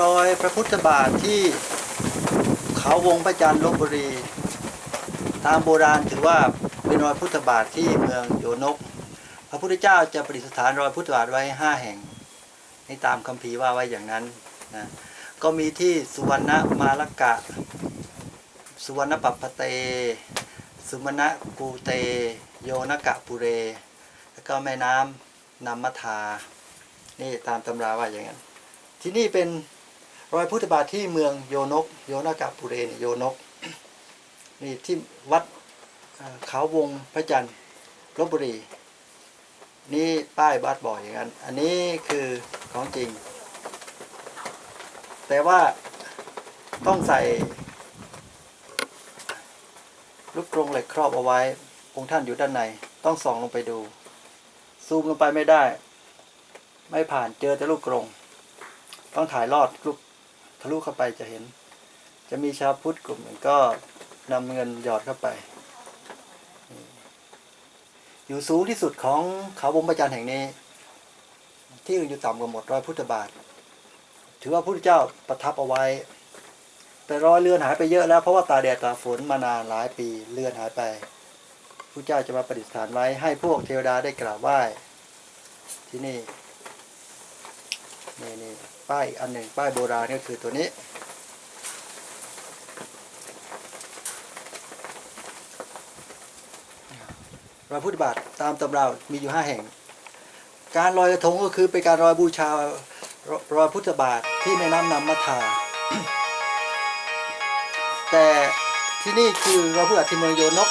รอยพระพุทธบาทที่เขาวงพระจันทร์ลบบุรี ตามโบราณถือว่าเป็นรอยพุทธบาทที่เมืองโยนก พระพุทธเจ้าจะประดิษฐานรอยพุทธบาทไว้ห้าแห่งในตามคัมภีร์ว่าไว้อย่างนั้นนะก็มีที่สุวรรณมาลกะ สุวรรณปัปปเต สุมณะกูเต โยนกะปุเร แล้วก็แม่น้ำนามทา นี่ตามตำราว่าอย่างนั้น ที่นี่เป็น รอยพุทธบาทที่เมืองโยนก โยนากะปุเรเนี่ยโยนกนี่ที่วัดขาววงพระจันทร์ลบบุรี นี่ป้ายบัตรบอกอย่างนั้น อันนี้คือของจริง แต่ว่าต้องใส่ลูกกรงเหล็กครอบเอาไว้ องค์ท่านอยู่ด้านใน ต้องส่องลงไปดู ซูมลงไปไม่ได้ ไม่ผ่านเจอแต่ลูกกรง ต้องถ่ายลอดลูก ทะลุเข้าไปจะเห็น จะมีชาวพุทธกลุ่มหนึ่งก็นำเงินหยอดเข้าไป อยู่สูงที่สุดของเขาบงประจันแห่งนี้ ที่อื่นอยู่ต่ำกว่าหมดรอยพุทธบาท ถือว่าพระพุทธเจ้าประทับเอาไว้ แต่รอยเรือนหายไปเยอะแล้วเพราะว่าตาแดดตาฝนมานานหลายปีเรือนหายไปพระเจ้าจะมาประดิษฐานไว้ให้พวกเทวดาได้กราบไหว้ที่นี่ นี่นี่ป้ายอันหนึ่งป้ายโบราณก็คือตัวนี้รอยพุทธบาทตามตำรา มีอยู่ห้าแห่ง การลอยกระทงก็คือเป็นการลอยบูชารอยพุทธบาทที่แม่น้ำนำมาทา แต่ที่นี่คือรอยพุทธทที่เมืองโยนก